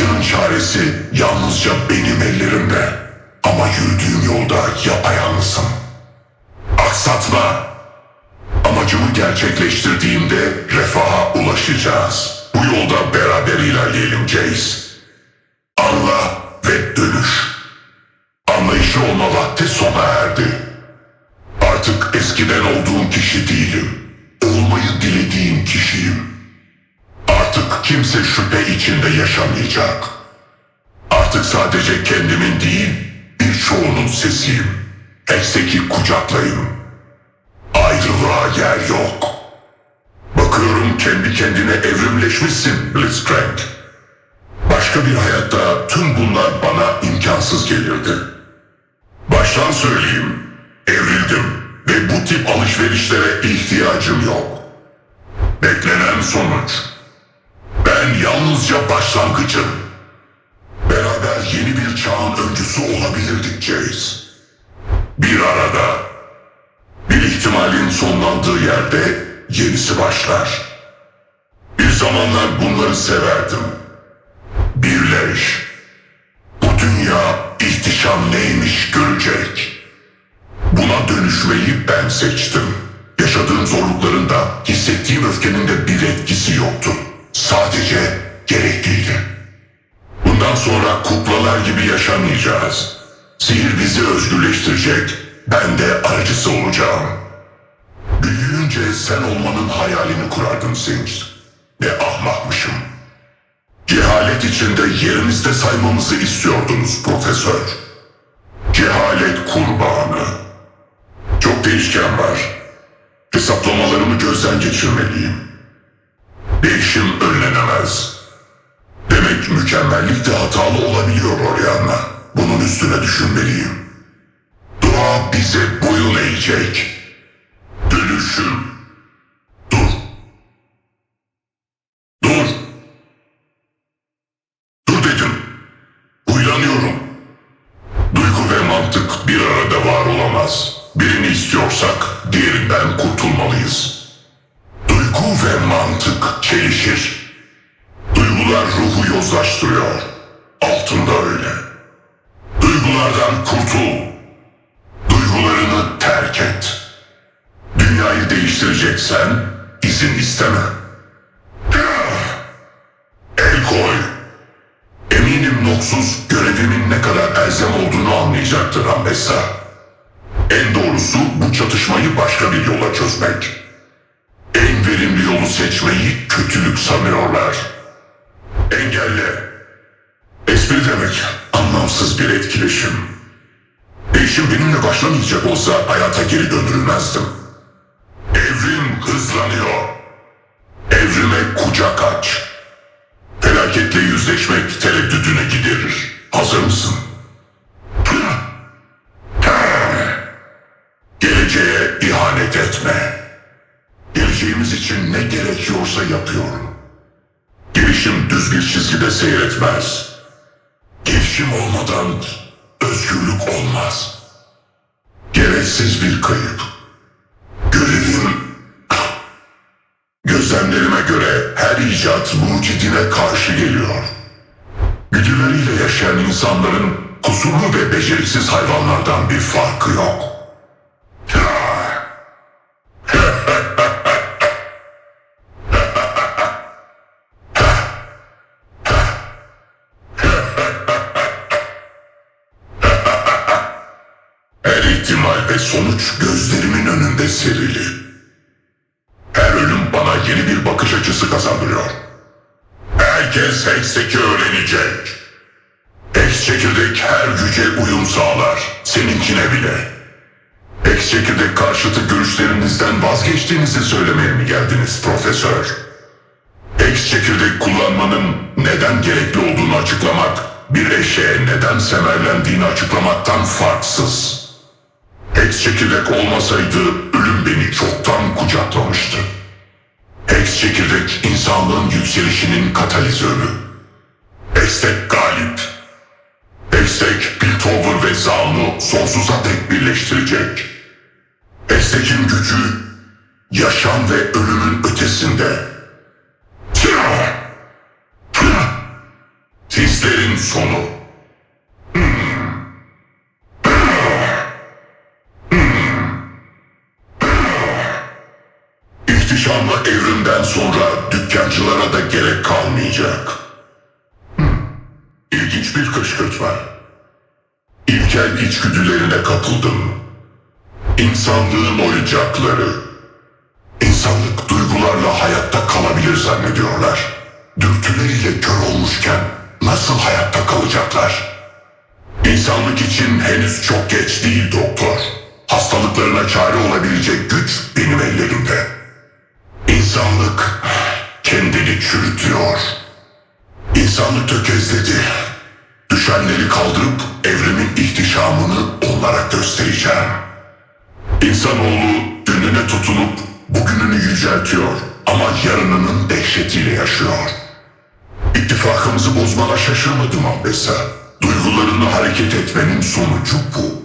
acının çaresi yalnızca benim ellerimde. Ama yürüdüğüm yolda yapayalnızım. Aksatma. Amacımı gerçekleştirdiğimde refaha ulaşacağız. Bu yolda beraber ilerleyelim Jace. Anla ve dönüş. Anlayışı olma vakti sona erdi. Artık eskiden olduğum kişi değilim. Olmayı dilediğim kişiyim. Kimse şüphe içinde yaşamayacak. Artık sadece kendimin değil, birçoğunun sesiyim. Hexteki kucaklayın. Ayrılığa yer yok. Bakıyorum kendi kendine evrimleşmişsin Blitzcrank. Başka bir hayatta tüm bunlar bana imkansız gelirdi. Baştan söyleyeyim, evrildim ve bu tip alışverişlere ihtiyacım yok. Beklenen sonuç. Ben yalnızca başlangıcım. Beraber yeni bir çağın öncüsü olabilirdik Jace. Bir arada. Bir ihtimalin sonlandığı yerde yenisi başlar. Bir zamanlar bunları severdim. Birleş. Bu dünya ihtişam neymiş görecek. Buna dönüşmeyi ben seçtim. Yaşadığım zorlukların da hissettiğim öfkenin de bir etkisi yoktu. Sadece gerekliydi. Bundan sonra kuklalar gibi yaşamayacağız. Sihir bizi özgürleştirecek. Ben de aracısı olacağım. Büyüyünce sen olmanın hayalini kurardım Sinch. Ne ahmakmışım. Cehalet içinde yerimizde saymamızı istiyordunuz profesör. Cehalet kurbanı. Çok değişken var. Hesaplamalarımı gözden geçirmeliyim. Değişim önlenemez. Demek mükemmellik de hatalı olabiliyor Oriana. Bunun üstüne düşünmeliyim. Dua bize boyun eğecek. Dönüşüm. Dur. Dur. Dur dedim. Uylanıyorum. Duygu ve mantık bir arada var olamaz. Birini istiyorsak diğerinden kurtulmalıyız. Duygu ve mantık çelişir. Duygular ruhu yozlaştırıyor. Altında öyle. Duygulardan kurtul. Duygularını terk et. Dünyayı değiştireceksen izin isteme. El koy. Eminim Noksuz görevimin ne kadar elzem olduğunu anlayacaktır Ambessa. En doğrusu bu çatışmayı başka bir yola çözmek. Seçmeyi kötülük sanıyorlar. Engelle. Espri demek anlamsız bir etkileşim. Değişim benimle başlamayacak olsa hayata geri döndürülmezdim. Evrim hızlanıyor. Evrime kucak aç. Felaketle yüzleşmek tereddüdüne giderir. Hazır mısın? İçin ne gerekiyorsa yapıyorum. Gelişim düz bir çizgide seyretmez. Gelişim olmadan özgürlük olmaz. Gereksiz bir kayıp. Görevim Gözlemlerime göre her icat mucidine karşı geliyor. Güdüleriyle yaşayan insanların kusurlu ve beceriksiz hayvanlardan bir farkı yok. Ve sonuç gözlerimin önünde serili. Her ölüm bana yeni bir bakış açısı kazandırıyor. Herkes Hex'teki öğrenecek. Hex çekirdek her güce uyum sağlar. Seninkine bile. Hex çekirdek karşıtı görüşlerinizden vazgeçtiğinizi söylemeye mi geldiniz profesör? Hex çekirdek kullanmanın neden gerekli olduğunu açıklamak, bir eşeğe neden semerlendiğini açıklamaktan farksız. Hex çekirdek olmasaydı ölüm beni çoktan kucaklamıştı. Hex çekirdek insanlığın yükselişinin katalizörü. Hextek galip. Hextek Piltover ve Zaun'u sonsuza dek birleştirecek. Hextek'in gücü yaşam ve ölümün ötesinde. Tüh! Tüh! Hislerin sonu. Evrimden sonra dükkancılara da gerek kalmayacak. İlginç bir kışkırtma. İlkel içgüdülerine kapıldım. İnsanlığın oyuncakları. İnsanlık duygularla hayatta kalabilir zannediyorlar. Dürtüleriyle kör olmuşken nasıl hayatta kalacaklar? İnsanlık için henüz çok geç değil doktor. Hastalıklarına çare olabilecek güç benim ellerimde. İnsanlık kendini çürütüyor. İnsanlık tökezledi. Düşenleri kaldırıp evrimin ihtişamını onlara göstereceğim. İnsanoğlu dününe tutunup bugününü yüceltiyor ama yarınının dehşetiyle yaşıyor. İttifakımızı bozmana şaşırmadım Ambessa. Duygularını hareket etmenin sonucu bu.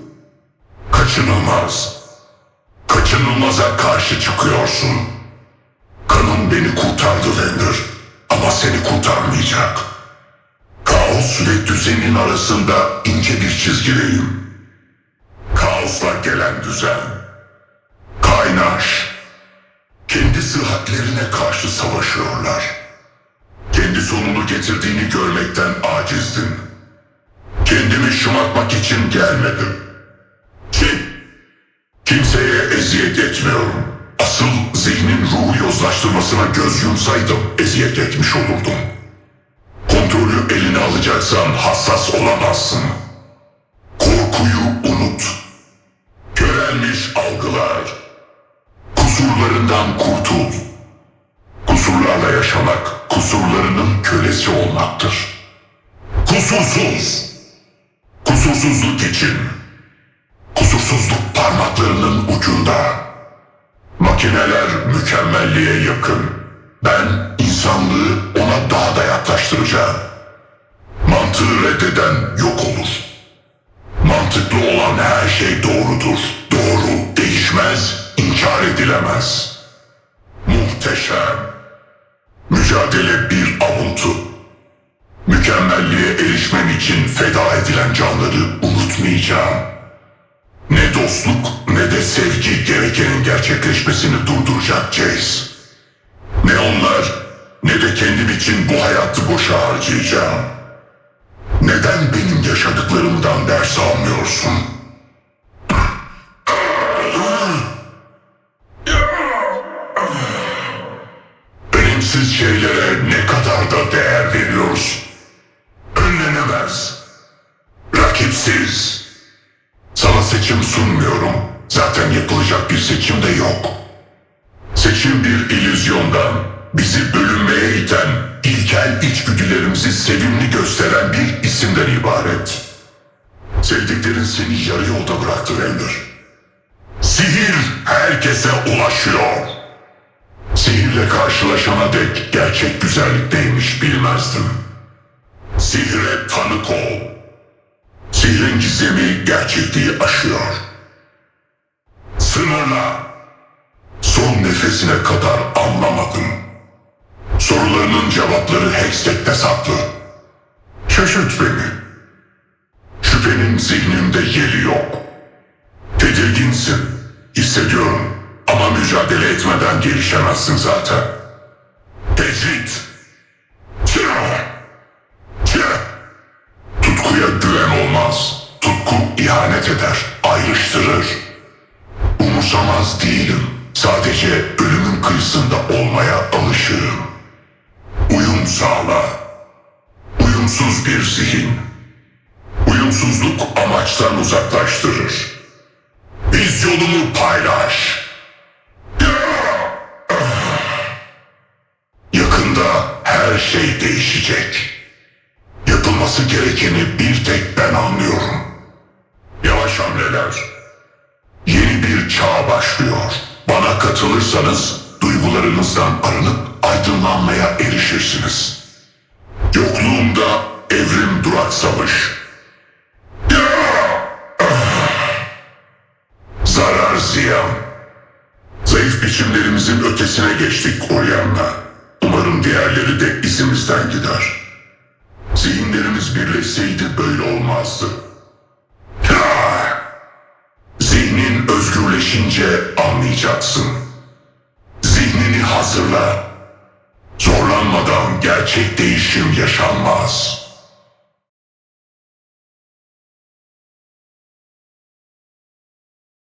Kaçınılmaz. Kaçınılmaza karşı çıkıyorsun. Lander. Ama seni kurtarmayacak. Kaos ve düzenin arasında ince bir çizgideyim. Kaosla gelen düzen. Kaynaş. Kendi sıhhatlerine karşı savaşıyorlar. Kendi sonunu getirdiğini görmekten acizdim. Kendimi şımartmak için gelmedim. Kim? Kimseye eziyet etmiyorum. Asıl zihnin ruhu yozlaştırmasına göz yumsaydım eziyet etmiş olurdum. Kontrolü eline alacaksan hassas olamazsın. Korkuyu unut. Körelmiş algılar. Kusurlarından kurtul. Kusurlarla yaşamak, kusurlarının kölesi olmaktır. Kusursuz. Kusursuzluk için. Kusursuzluk parmaklarının ucunda. Makineler mükemmelliğe yakın. Ben insanlığı ona daha da yaklaştıracağım. Mantığı reddeden yok olur. Mantıklı olan her şey doğrudur. Doğru değişmez, inkar edilemez. Muhteşem. Mücadele bir avuntu. Mükemmelliğe erişmem için feda edilen canları unutmayacağım. Ne dostluk ne de sevgi gerekenin gerçekleşmesini durduracak Jace. Ne onlar ne de kendim için bu hayatı boşa harcayacağım. Neden benim yaşadıklarımdan ders almıyorsun? Sunmuyorum. Zaten yapılacak bir seçim de yok. Seçim bir illüzyondan, bizi bölünmeye iten, ilkel içgüdülerimizi sevimli gösteren bir isimden ibaret. Sevdiklerin seni yarı yolda bıraktı Render. Sihir herkese ulaşıyor. Sihirle karşılaşana dek gerçek güzellik neymiş bilmezdim. Sihre tanık ol. Sihrin gizemi gerçekliği aşıyor. Sınırla. Son nefesine kadar anlamadım. Sorularının cevapları Hextech'te saklı. Şaşırt beni. Şüphenin zihnimde yeri yok. Tedirginsin. Hissediyorum. Ama mücadele etmeden gelişemezsin zaten. Tecrit. Tutkuya güven olmaz. Tutku ihanet eder, ayrıştırır. Umursamaz değilim. Sadece ölümün kıyısında olmaya alışığım. Uyum sağla. Uyumsuz bir zihin. Uyumsuzluk amaçtan uzaklaştırır. Vizyonunu paylaş. Yakında her şey değişecek. Yapılması gerekeni bir tek ben anlıyorum. Yavaş hamleler. Çağ başlıyor. Bana katılırsanız duygularınızdan arınıp aydınlanmaya erişirsiniz. Yokluğumda evrim duraksamış. Zarar ziyan. Zayıf biçimlerimizin ötesine geçtik Oryan'la. Umarım diğerleri de izimizden gider. Zihinlerimiz birleşseydi böyle olmazdı. Ha! Zihnin özgürleşince anlayacaksın. Zihnini hazırla. Zorlanmadan gerçek değişim yaşanmaz.